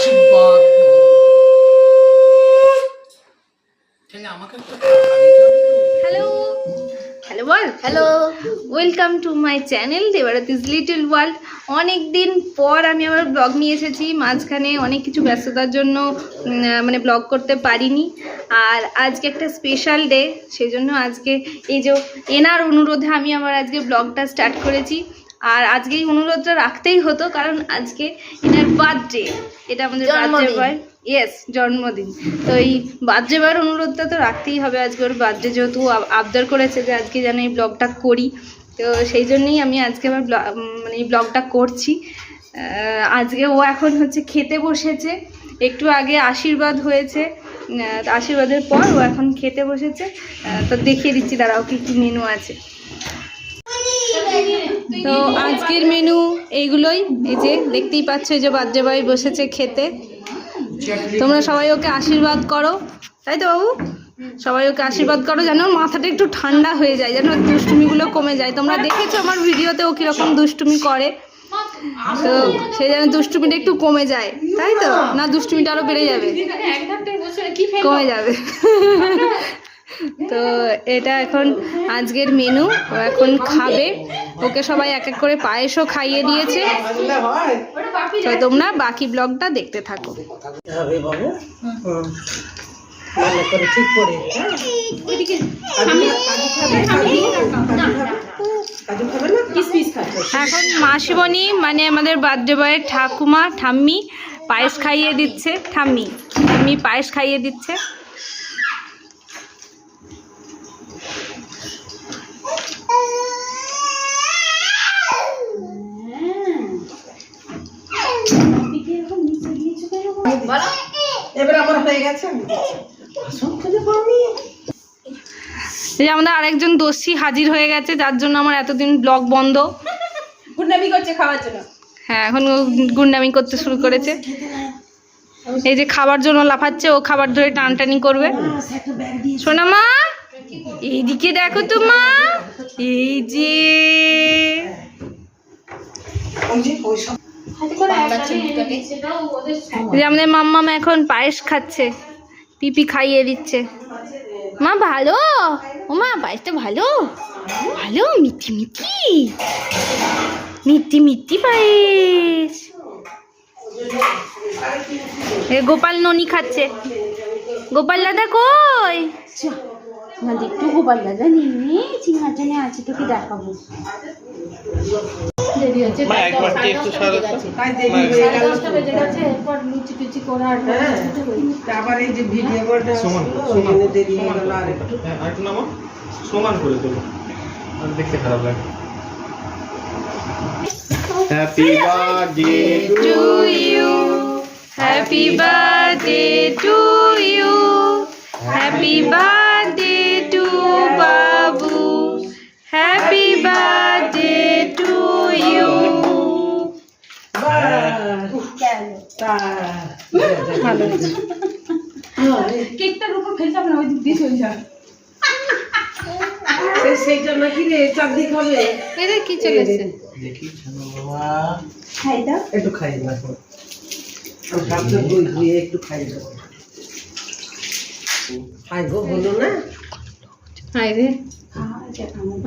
আশীর্বাদ তাহলে আমাকে hello hello world hello welcome to my channel Debarat is little world অনেক দিন পর আমি আমার ব্লগ নিয়ে এসেছি। মাঝখানে অনেক কিছু ব্যস্ততার জন্য মানে ব্লগ করতে পারিনি। আর আজকে একটা স্পেশাল ডে সেই জন্য আজকে এই যে এনার অনুরোধে আমি আমার আজকে ব্লগটা স্টার্ট করেছি। আর আজকে এই অনুরোধটা রাখতেই হতো কারণ আজকে এনার বার্থডে এটা আমাদের বার্থডে। বয় ইয়েস জন্মদিন। তো এই বার্থডে বার অনুরোধটা তো রাখতেই হবে আজকে ওর বার্থডে যেহেতু আবদার করেছে যে আজকে যেন এই ব্লগটা করি। তো সেই জন্যই আমি আজকে আবার ব্ল- মানে এই ব্লগটা করছি। আজকে ও এখন হচ্ছে খেতে বসেছে। একটু আগে আশীর্বাদ হয়েছে। আশীর্বাদের পর ও এখন খেতে বসেছে। তো দেখিয়ে দিচ্ছি দাঁড়াও কি কি মেনু আছে। তো আজকের মেনু এইগুলোই। এই যে দেখতেই পাচ্ছ যে বয় বসেছে খেতে। তোমরা সবাই ওকে আশীর্বাদ করো। তাই তো বাবু? সবাই ওকে আশীর্বাদ করো যেন মাথাটা একটু ঠান্ডা হয়ে যায় যেন দুষ্টুমিগুলো কমে যায়। তোমরা দেখেছ আমার ভিডিওতে ও কীরকম দুষ্টুমি করে। তো সে যেন দুষ্টুমিটা একটু কমে যায়। তাই তো? না দুষ্টুমিটা আরও বেড়ে যাবে? কমে যাবে। তো এটা এখন আজকের মেনু, ও এখন খাবে। ওকে সবাই এক এক করে পায়েসও খাইয়ে দিয়েছে। তো তোমরা বাকি ব্লগটা দেখতে থাকো। এখন মাসিমণি মানে আমাদের বার্থডে বয়ের ঠাকুমা, ঠাম্মি, পায়েস খাইয়ে দিচ্ছে। ঠাম্মি ঠাম্মি পায়েস খাইয়ে দিচ্ছে এবার আমার হয়ে গেছে? এই যে আমাদের আরেকজন দোষী হাজির হয়ে গেছে যার জন্য আমার এতদিন ব্লগ বন্ধ। গুন্ডামি করছে খাওয়ার জন্য। হ্যাঁ এখন ও গুন্ডামি করতে শুরু করেছে। এই যে খাবার জন্য লাফাচ্ছে ও খাবার ধরে টানটানি করবে। সোনা মা এইদিকে দেখো তো মা এই যে। আমাদের মাম্মাম এখন পায়েস খাচ্ছে পিপি খাইয়ে দিচ্ছে। মা ভালো? ও মা পায়েসটা ভালো? ভালো? মিষ্টি মিষ্টি মিষ্টি মিষ্টি পায়েস। গোপাল ননি খাচ্ছে। গোপাল দাদা কই? আমাদের একটু গোপাল দাদা নিয়ে সিংহাসনে আছে তোকে দেখাবো। দেরি হচ্ছে হয়ে এরপর লুচি টুচি করার হ্যাঁ। আবার এই যে ভিডিও করতে সমান, ওই সমান। দেরি হয়ে গেল আর একটু। হ্যাঁ আরেকটু নামো। সমান করে দেবো আর দেখতে খারাপ লাগে। To you. Happy birthday to you. Happy birthday ভালো কেকটার উপর ফেলতাম না ওই দিক দিয়ে চলে যাবে সেইটা নাকি রে চারদিক হবে এটা কি চলেছে দেখি জানো বাবা। খাই দাও। একটু খাই দেখো আমি ভাবছি দুই ধুয়ে একটু খাই দেবো খাই গো হলো না? হাই রে।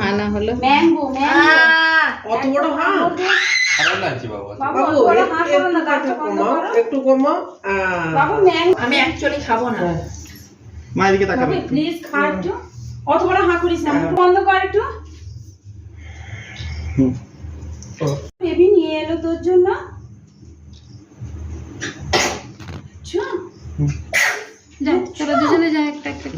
আনা হলো। Mango mango. অত বড় হাঁ এ- একটু ম্যাঙ্গো আমি অ্যাকচুয়ালি খাব না। হ্যাঁ। মা এদিকে তাকাবে প্লিজ খা একটু। অত বড় হাঁ করিস না বন্ধ কর একটু। বেবি নিয়ে এলো তোর জন্য। যা তোরা দুজনে যা একটা একটা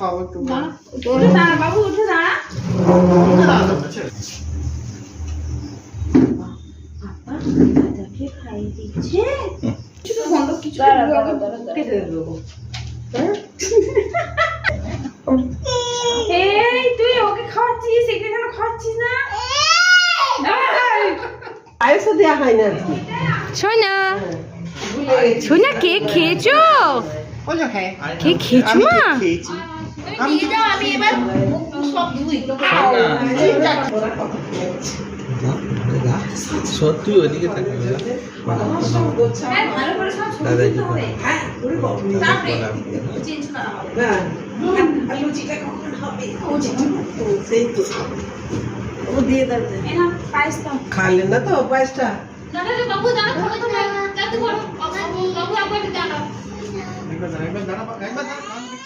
খাওয়াবো একটু উঠে দাঁড়া বাবু উঠে দাঁড়া। বাবা দিচ্ছে। কিছু কেটে দেবো। হ্যাঁ? এই তুই ওকে খাওয়াচ্ছিস একে কেন খাওয়াচ্ছিস না? এই, পায়েসও দেওয়া হয় না সোনা ভুলে গেছি। সোনা কে খেয়েছো? হ্যাঁ। কে খেয়েছো মা? খেয়েছি। তুমি নিয়ে যাও আমি এবার সব ধুই। না। সত্যি ওইদিকে থাকে। হ্যাঁ, দাদা কি। হ্যাঁ হ্যাঁ। খাইলেন না তো। পায়েসটা? বাবু, দাঁড়াও, বাবু, একবার দাঁড়া একবার দাঁড়া একবার দাঁড়া